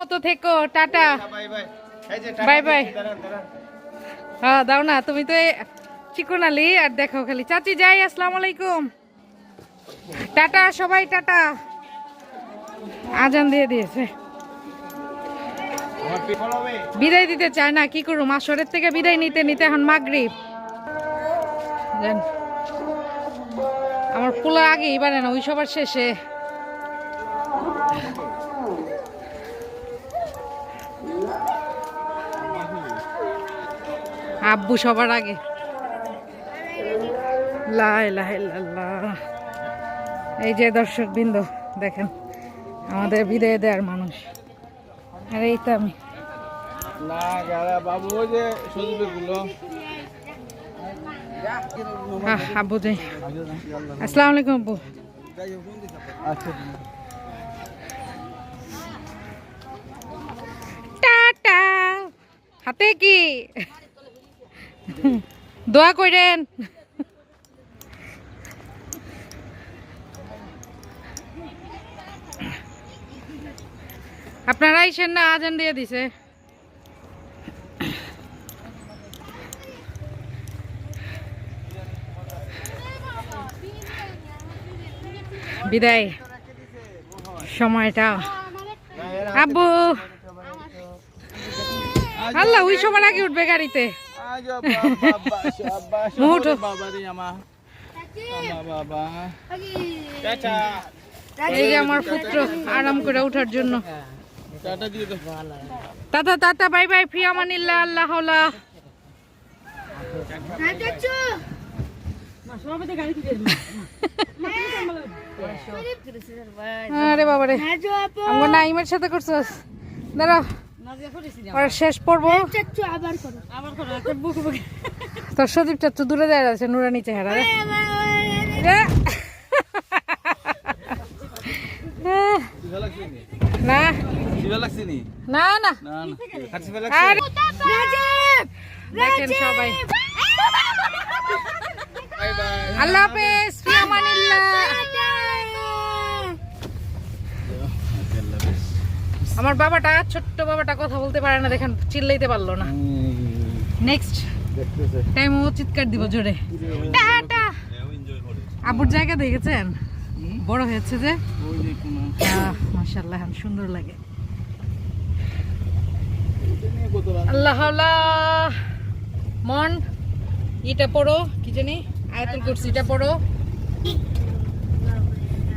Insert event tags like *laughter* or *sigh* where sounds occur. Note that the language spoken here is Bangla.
মতো থেকো টাটা। Bye by. হ্যাঁ দাও না তুমি তো চিকন আলি আর দেখো খালি। চাচি যাই আসসালামু আলাইকুম। টাটা সবাই টাটা। আজান দিয়ে দিয়েছে। বিদায় দিতে চায় না কি করুম? আসরের থেকে বিদায় নিতে নিতে এখন মাগরিব। আমার পোলা আগে এবারে না ওই সবার শেষে। আব্বু সবার আগে। এই যে দর্শক বৃন্দ দেখেন আমাদের বিদায় দেওয়ার মানুষ। আর এই তো আমি। আব্বু যাই। আসসালামু আলাইকুম আব্বু আচ্ছা টাটা হাতে কি? দোয়া করেন আপনারা আইসেন না আজান দিয়ে দিছে। বিদায়। সময়টা। আব্বু। আল্লাহ ওই সময় আগে উঠবে গাড়িতে। এই যে আমার পুত্র আরাম করে ওঠার জন্য। টাটা তাতা বাই বাই ফি আমানিল্লাহ আল্লাহ আরে বাবা রে আমার নাইমের সাথে করছস দাঁড়া শেষ পড়ব *laughs* তোর সদীপ চাচ্ছু দূরে যায় আছে নুরানি চেহারা নি। দেখেন সবাই। Bye bye. আল্লাহ হাফেজ আমার বাবাটা ছোট্ট বাবাটা কথা বলতে পারে না দেখেন চিল্লাইতে পারল না। নেক্সট দেখতেছে। টাইম ও চিৎকার দিব জোরে। টাটা! আবুর জায়গা দেখেছেন? বড় হয়েছে যে? মাশাআল্লাহ এখন সুন্দর লাগে। আল্লাহ মন এটা পড়ো কি জানি? আয়াতুল কুরসিটা পড়ো।